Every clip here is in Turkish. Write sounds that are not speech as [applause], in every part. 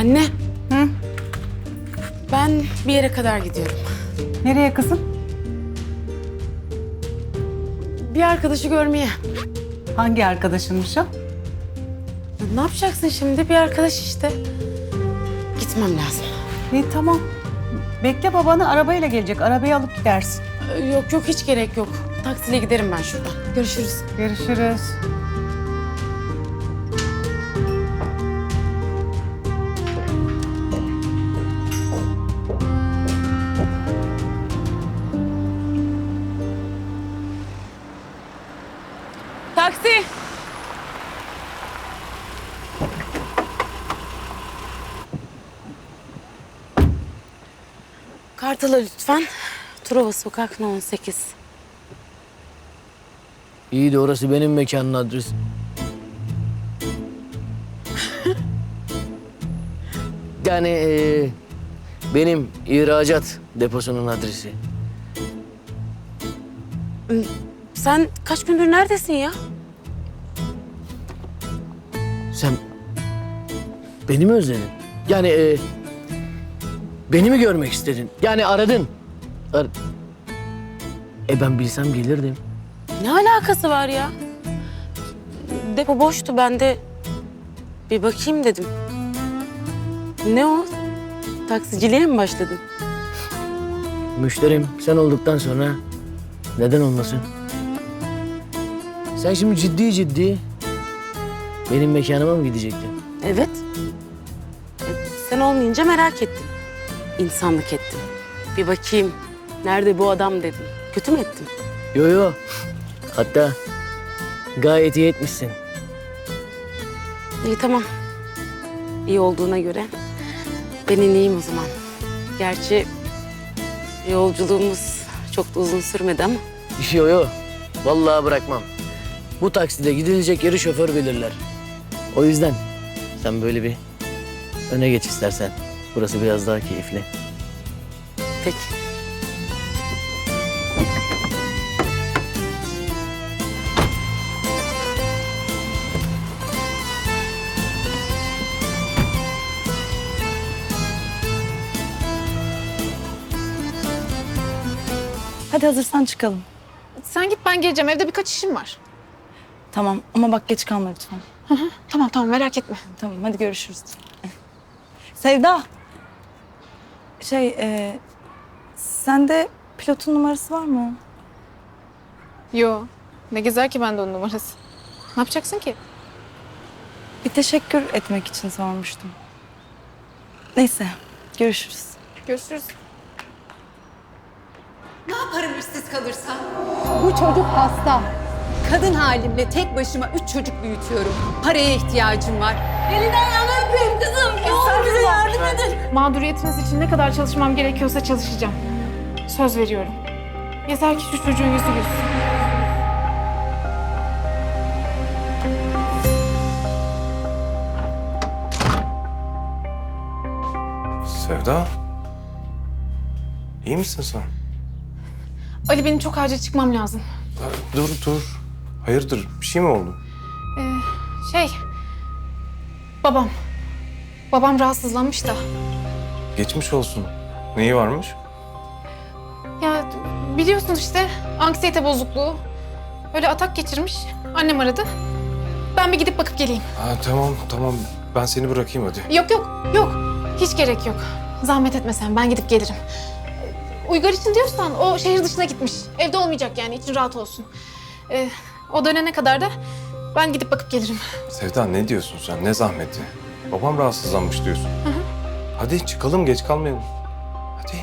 Anne. Hı? Ben bir yere kadar gidiyorum. Nereye kızım? Bir arkadaşı görmeye. Hangi arkadaşınmış o? Ne yapacaksın şimdi? Bir arkadaş işte. Gitmem lazım. İyi tamam. Bekle babanı arabayla gelecek. Arabayı alıp gidersin. Yok yok hiç gerek yok. Taksiyle giderim ben şuradan. Görüşürüz. Görüşürüz. Kartal'a lütfen. Truva Sokak No 18. İyi de orası benim mekanın adresi. [laughs] yani eee, benim ihracat deposunun adresi. Sen kaç gündür neredesin ya? Sen beni mi özledin? Yani eee, beni mi görmek istedin? Yani aradın. Ar- e ben bilsem gelirdim. Ne alakası var ya? Depo boştu ben de bir bakayım dedim. Ne o? Taksiciliğe mi başladın? Müşterim sen olduktan sonra neden olmasın? Sen şimdi ciddi ciddi benim mekanıma mı gidecektin? Evet. E, Sen olmayınca merak ettim. İnsanlık ettim. Bir bakayım nerede bu adam dedim. Kötü mü ettim? Yo yo. Hatta gayet iyi etmişsin. İyi tamam. İyi olduğuna göre ben ineyim o zaman. Gerçi yolculuğumuz çok da uzun sürmedi ama. [laughs] Yo yo. Vallahi bırakmam. Bu takside gidilecek yeri şoför belirler. O yüzden sen böyle bir öne geç istersen. Burası biraz daha keyifli. Peki. Hadi hazırsan çıkalım. Sen git ben geleceğim. Evde birkaç işim var. Tamam ama bak geç kalma lütfen. Tamam tamam merak etme. Tamam hadi görüşürüz. Sevda. Şey, e, sende pilotun numarası var mı? Yo. Ne gezer ki bende onun numarası. Ne yapacaksın ki? Bir teşekkür etmek için sormuştum. Neyse, görüşürüz. Görüşürüz. Ne yaparım işsiz kalırsam? Bu çocuk hasta. Kadın halimle tek başıma üç çocuk büyütüyorum. Paraya ihtiyacım var. Elinden yana öpeyim kızım. Ne olur bize yardım edin. Mağduriyetiniz için ne kadar çalışmam gerekiyorsa çalışacağım. Söz veriyorum. Yeter ki şu çocuğun yüzü gülsün. Sevda. İyi misin sen? Ali benim çok acil çıkmam lazım. Dur dur. Hayırdır bir şey mi oldu? Şey... Babam. Babam rahatsızlanmış da. Geçmiş olsun. Neyi varmış? Ya biliyorsun işte anksiyete bozukluğu. Öyle atak geçirmiş. Annem aradı. Ben bir gidip bakıp geleyim. Ha, tamam tamam ben seni bırakayım hadi. Yok yok yok. Hiç gerek yok. Zahmet etme sen ben gidip gelirim. Uygar için diyorsan o şehir dışına gitmiş. Evde olmayacak yani için rahat olsun. Ee, o dönene kadar da ben gidip bakıp gelirim. Sevda ne diyorsun sen? Ne zahmeti? Babam rahatsızlanmış diyorsun. Hadi çıkalım geç kalmayalım. Hadi.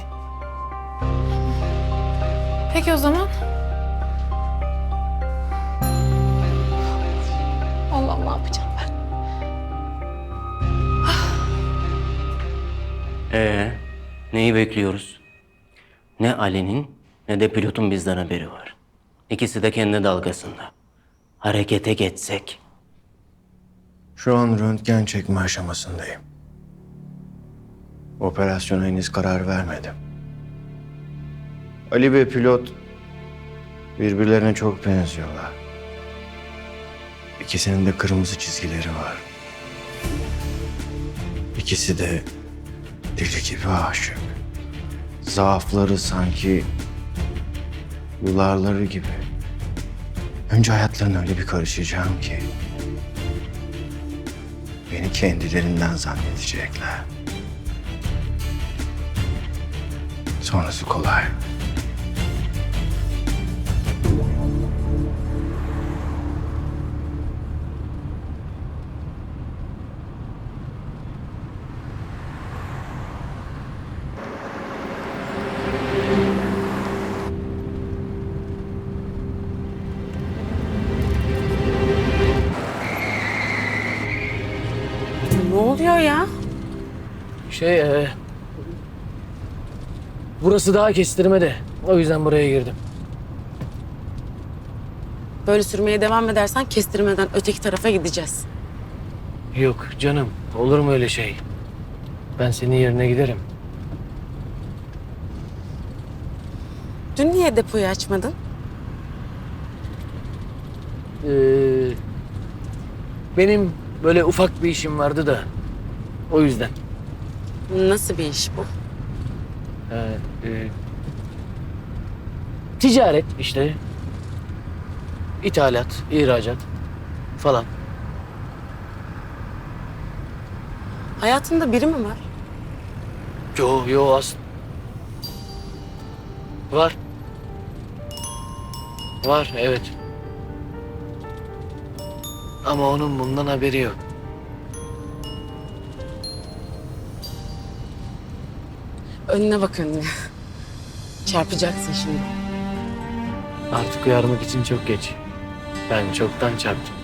Peki o zaman. Allah'ım ne yapacağım ben? Ee, neyi bekliyoruz? Ne Ali'nin ne de pilotun bizden haberi var. İkisi de kendi dalgasında. Harekete geçsek. Şu an röntgen çekme aşamasındayım. Operasyona henüz karar vermedim. Ali ve pilot birbirlerine çok benziyorlar. İkisinin de kırmızı çizgileri var. İkisi de deli gibi aşık. Zaafları sanki yularları gibi. Önce hayatlarına öyle bir karışacağım ki beni kendilerinden zannedecekler. Sonrası kolay. Şey, e, burası daha kestirme de. O yüzden buraya girdim. Böyle sürmeye devam edersen kestirmeden öteki tarafa gideceğiz. Yok canım, olur mu öyle şey? Ben senin yerine giderim. Dün niye depoyu açmadın? Ee, benim böyle ufak bir işim vardı da. O yüzden. Nasıl bir iş bu? Ee, e, ticaret işte. İthalat, ihracat falan. Hayatında biri mi var? Yo yo as. Var. Var evet. Ama onun bundan haberi yok. Önüne bak önüne. Çarpacaksın şimdi. Artık uyarmak için çok geç. Ben çoktan çarptım.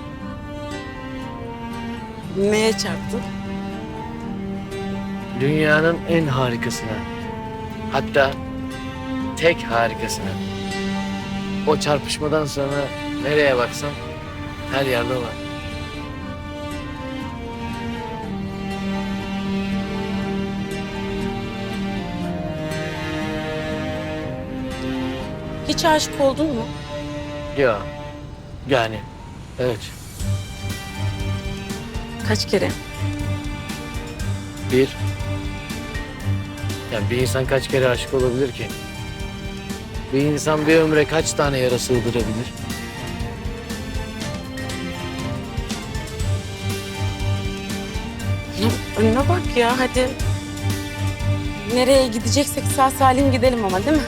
Neye çarptın? Dünyanın en harikasına. Hatta tek harikasına. O çarpışmadan sonra nereye baksam her yerde var. Hiç aşık oldun mu? Ya yani evet Kaç kere? bir yani bir insan kaç kere aşık olabilir ki? Bir insan bir ömre kaç tane yara sığdırabilir? Ya önüne bak ya hadi. Nereye gideceksek sağ salim gidelim ama değil mi?